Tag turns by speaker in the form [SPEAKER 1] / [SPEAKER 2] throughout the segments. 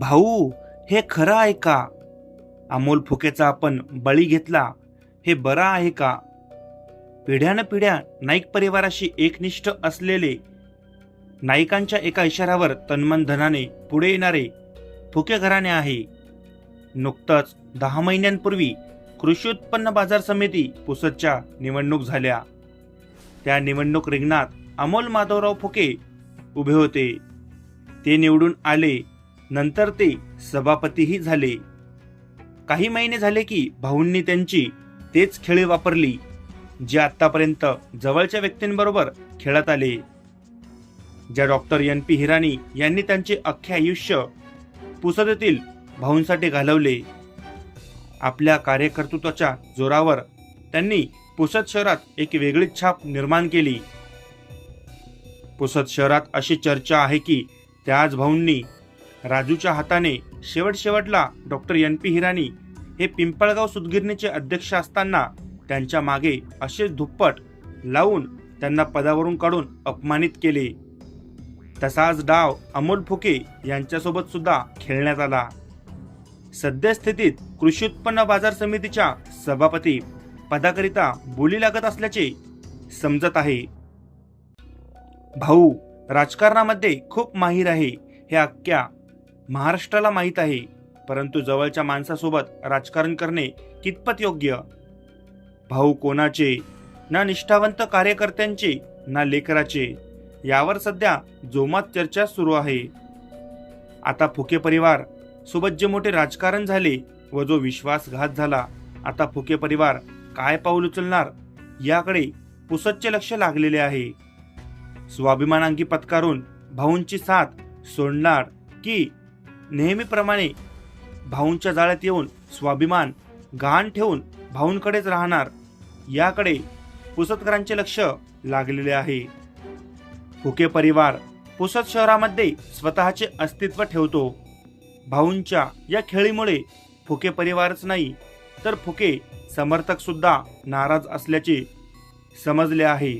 [SPEAKER 1] भाऊ हे खरं आहे का? अमोल फुकेचा आपण बळी घेतला हे बरं आहे का? पिढ्यानपिढ्या नाईक परिवाराशी एकनिष्ठ असलेले नाईकांच्या एका इशाऱ्यावर तन्मन धनाने पुढे येणारे फुके घराणे आहे. नुकतंच दहा महिन्यांपूर्वी कृषी उत्पन्न बाजार समिती पुसदच्या निवडणूक झाल्या. त्या निवडणूक रिंगणात अमोल माधवराव फुके उभे होते. ते निवडून आले नंतर ते सभापतीही झाले. काही महिने झाले की भाऊंनी त्यांची तेच खेळी वापरली जे आत्तापर्यंत जवळच्या व्यक्तींबरोबर खेळत आले. ज्या डॉक्टर एन पी हिराणी यांनी त्यांचे अख्खे आयुष्य पुसदेतील भाऊंसाठी घालवले. आपल्या कार्यकर्तृत्वाच्या जोरावर त्यांनी पुसद शहरात एक वेगळीच छाप निर्माण केली. पुसद शहरात अशी चर्चा आहे की त्याच भाऊंनी राजूच्या हाताने शेवट शेवटला डॉक्टर एन पी हिराणी हे पिंपळगाव सुदगिरणीचे अध्यक्ष असताना त्यांच्या मागे असे दुप्पट लावून त्यांना पदावरून काढून अपमानित केले. तसाच डाव अमोल फुके यांच्यासोबत सुद्धा खेळण्यात आला. सद्यस्थितीत कृषी उत्पन्न बाजार समितीच्या सभापती पदाकरिता बोली लागत असल्याचे समजत आहे. भाऊ राजकारणामध्ये खूप माहीर आहे. हे अख्ख्या महाराष्ट्राला माहीत आहे परंतु जवळच्या माणसासोबत राजकारण करणे कितपत योग्य? भाऊ कोणाचे? ना निष्ठावंत कार्यकर्त्यांचे ना लेकराचे? यावर सध्या जोमात चर्चा सुरू आहे. आता फुके परिवार सोबत जे मोठे राजकारण झाले व जो विश्वासघात झाला आता फुके परिवार काय पाऊल उचलणार याकडे पुसदचे लक्ष लागलेले आहे. स्वाभिमानांगी पत्कारून भाऊंची साथ सोडणार की नेहमीप्रमाणे भाऊंच्या जाळ्यात येऊन स्वाभिमान गहाण ठेवून भाऊंकडेच राहणार याकडे पुसतकरांचे लक्ष लागलेले आहे. फुके परिवार पुसत शहरामध्ये स्वतःचे अस्तित्व ठेवतो. भाऊंच्या या खेळीमुळे फुके परिवारच नाही तर फुके समर्थक सुद्धा नाराज असल्याचे समजले आहे.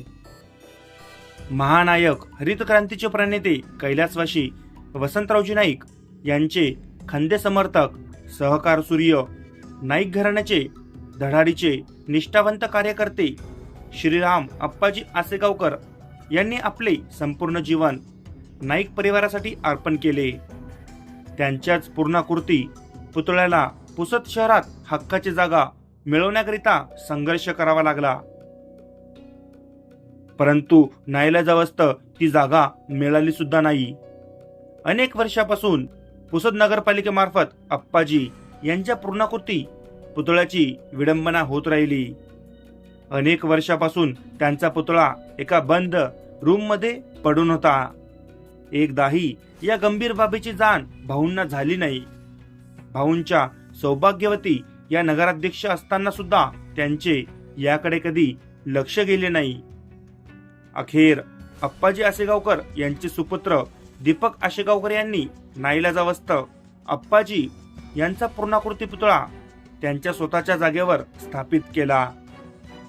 [SPEAKER 1] महानायक हरितक्रांतीचे प्रणेते कैलासवाशी वसंतरावजी नाईक यांचे खंदे समर्थक सहकार सूर्य नाईक घराण्याचे धडाडीचे निष्ठावंत कार्यकर्ते श्रीराम अप्पाजी आसेगावकर यांनी आपले संपूर्ण जीवन नाईक परिवारासाठी अर्पण केले. त्यांच्याच पूर्णाकृती पुतळ्याला पुसत शहरात हक्काची जागा मिळवण्याकरिता संघर्ष करावा लागला. परंतु नाईलाजावस्त ती जागा मिळाली सुद्धा नाही. अनेक वर्षापासून पुसद नगरपालिकेमार्फत अप्पाजी यांच्या पूर्णाकृती पुतळ्याची विडंबना होत राहिली. अनेक वर्षापासून त्यांचा पुतळा एका बंद रूममध्ये पडून होता. एकदाही या गंभीर बाबीची जाण भाऊंना झाली नाही. भाऊंच्या सौभाग्यवती या नगराध्यक्ष असताना सुद्धा त्यांचे याकडे कधी लक्ष गेले नाही. अखेर अप्पाजी आसेगावकर यांचे सुपुत्र दीपक आशेगावकर यांनी नाईलाजावस्त अप्पाजी यांचा पूर्णाकृती पुतळा त्यांच्या स्वतःच्या जागेवर स्थापित केला.